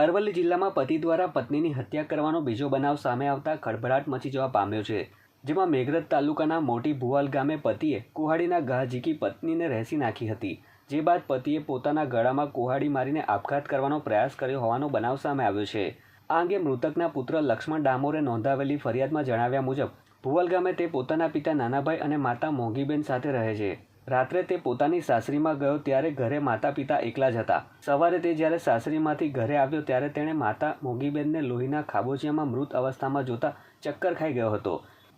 અરવલ્લી જિલ્લામાં પતિ દ્વારા પત્નીની હત્યા કરવાનો બીજો બનાવ સામે આવતા ખળભળાટ મચી જવા પામ્યો છે, જેમાં મેઘરજ તાલુકાના મોટી ભુવાલ ગામે પતિએ કુહાડીના ઘા ઝીકી પત્નીને રહેસી નાખી હતી, જે બાદ પતિએ પોતાના ગળામાં કુહાડી મારીને આપઘાત કરવાનો પ્રયાસ કર્યો હોવાનો બનાવ સામે આવ્યો છે. આ અંગે મૃતકના પુત્ર લક્ષ્મણ ડામોરે નોંધાવેલી ફરિયાદમાં જણાવ્યા મુજબ, ભુવલ ગામે તે પોતાના પિતા નાનાભાઈ અને માતા મોંઘીબેન સાથે રહે છે. રાત્રે તે પોતાની સાસરીમાં ગયો ત્યારે ઘરે માતા પિતા એકલા જ હતા. સવારે તે જ્યારે સાસરીમાંથી ઘરે આવ્યો ત્યારે તેણે માતા મોગીબેનને લોહીના ખાબોચિયામાં મૃત અવસ્થામાં જોતા ચક્કર ખાઈ ગયો હતો.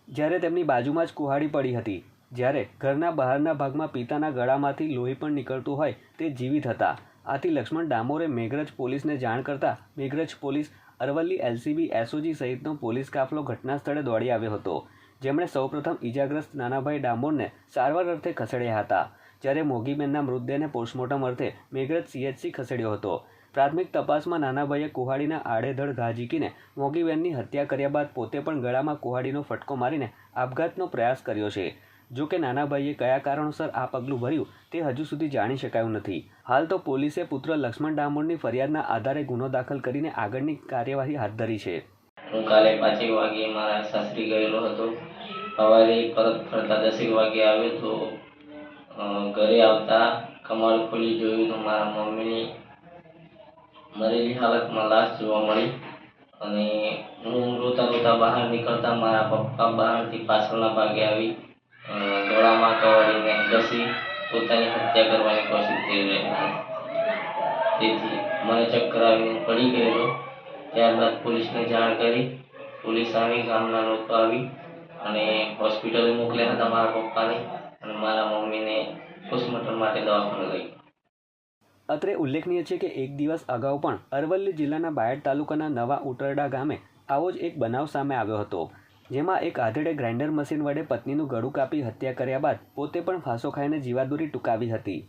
જ્યારે તેમની બાજુમાં જ કુહાડી પડી હતી. જ્યારે ઘરના બહારના ભાગમાં પિતાના ગળામાંથી લોહી પણ નીકળતું હોય તે જીવિત હતા. આથી લક્ષ્મણ ડામોરે મેઘરજ પોલીસને જાણ કરતા Meghraj police Aravalli LCB SOG સહિતનો પોલીસ કાફલો ઘટના સ્થળે દોડી આવ્યો હતો. જેમણે સૌપ્રથમ ઈજાગ્રસ્ત નાનાભાઈ ડામોરને સારવાર અર્થે ખસેડ્યા હતા. જ્યારે મોગીબેનના મૃતદેહને પોસ્ટમોર્ટમ અર્થે મેઘરજ સીએચસી ખસેડ્યો હતો. પ્રાથમિક તપાસમાં નાનાભાઈએ કુહાડીના આડેધડ ઘા ઝીકીને મોગીબેનની હત્યા કર્યા બાદ પોતે પણ ગળામાં કુહાડીનો ફટકો મારીને આપઘાતનો પ્રયાસ કર્યો છે. જો કે નાનાભાઈએ કયા કારણોસર આ પગલું ભર્યું તે હજુ સુધી જાણી શકાયું નથી. હાલ તો પોલીસે પુત્ર લક્ષ્મણ ડામોરની ફરિયાદના આધારે ગુનો દાખલ કરીને આગળની કાર્યવાહી હાથ ધરી છે. હું કાલે પાંચેક વાગે મારા સાસરી ગયેલો હતો. સવારે પરત ફરતા દસેક વાગે આવ્યો તો ઘરે આવતા કમાડ ખોલી જોયું તો મારા મમ્મીની મરેલી હાલતમાં લાશ જોવા મળી અને હું રોતા રોતા બહાર નીકળતા મારા પપ્પા બહારથી પાછળના ભાગે આવી ગળામાં કવાડીને ઘસી પોતાની હત્યા કરવાની કોશિશ રહ્યા હતા. તેથી મને ચક્કર આવીને પડી ગયેલો. ત્યારબાદ પોલીસને જાણ કરી. પોલીસ આવી, ગામના લોકો આવી અને હોસ્પિટલે મોકલ્યા હતા મારા પપ્પાને અને મારા મમ્મીને પોસ્ટમોર્ટમ માટે દવાખાને લઈ. અત્રે ઉલ્લેખનીય છે કે એક દિવસ અગાઉ પણ અરવલ્લી જિલ્લાના બાયડ તાલુકાના નવા ઉટરડા ગામે આવો જ એક બનાવ સામે આવ્યો હતો, જેમાં એક આધેડે ગ્રાઇન્ડર મશીન વડે પત્નીનું ગળું કાપી હત્યા કર્યા બાદ પોતે પણ ફાંસો ખાઈને જીવાદોરી ટૂંકાવી હતી.